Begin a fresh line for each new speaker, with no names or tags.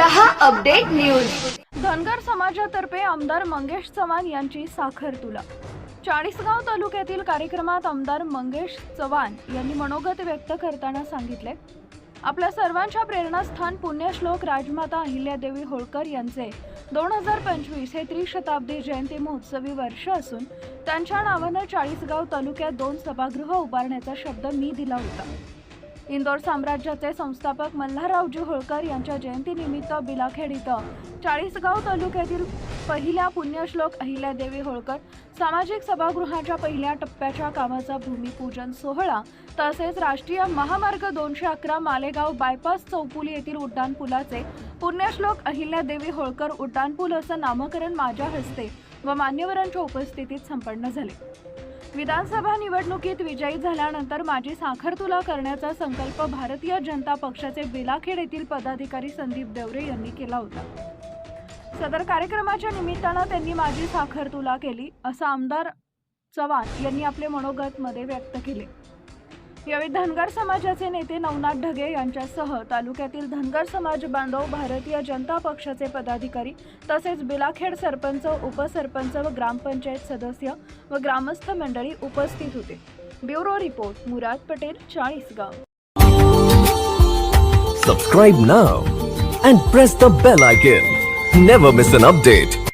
Update news.
Dhangar समाजातर्फे आमदार मंगेश चव्हाण यांची साखर तुला. चाळीसगाव तालुक्यातील कार्यक्रमात आमदार मंगेश चव्हाण यांनी मनोगत व्यक्त करताना सांगितले. आपल्या सर्वांच्या प्रेरणास्थान पुण्यश्लोक राजमाता अहिल्यादेवी होळकर यांचे. दोन हजार पंचवीस हे त्रिशताब्दी जयंती महोत्सवी वर्ष असून त्यांच्या नावानं चाळीसगाव तालुक्यात दोन सभागृह उभारण्याचा शब्द मी दिला होता. इंदोर साम्राज्याचे संस्थापक मल्हाररावजी होळकर यांच्या जयंतीनिमित्त बिलाखेड इथं चाळीसगाव तालुक्यातील पहिल्या पुण्यश्लोक अहिल्यादेवी होळकर सामाजिक सभागृहाच्या पहिल्या टप्प्याच्या कामाचा भूमिपूजन सोहळा तसेच राष्ट्रीय महामार्ग दोनशे अकरा मालेगाव बायपास चौपुली येथील उड्डाणपुलाचे पुण्यश्लोक अहिल्यादेवी होळकर उड्डाणपूल असं नामकरण माझ्या हस्ते व मान्यवरांच्या उपस्थितीत संपन्न झाले. विधानसभा निवडणुकीत विजयी झाल्यानंतर माझी साखर तुला करण्याचा संकल्प भारतीय जनता पक्षाचे बेलाखेड येथील पदाधिकारी संदीप देवरे यांनी केला होता. सदर कार्यक्रमाच्या निमित्तानं त्यांनी माझी साखर तुला केली असं आमदार चव्हाण यांनी आपले मनोगतमध्ये व्यक्त केले. यावेळी धनगर समाजाचे नेते नवनाथ ढगे यांच्यासह तालुक्यातील धनगर समाज बांधव भारतीय जनता पक्षाचे पदाधिकारी तसेच बिलाखेड सरपंच उपसरपंच व ग्रामपंचायत सदस्य व ग्रामस्थ मंडळी उपस्थित होते. Bureau report Murad Patel Chalisgaon.
Subscribe now and press the bell icon never miss an update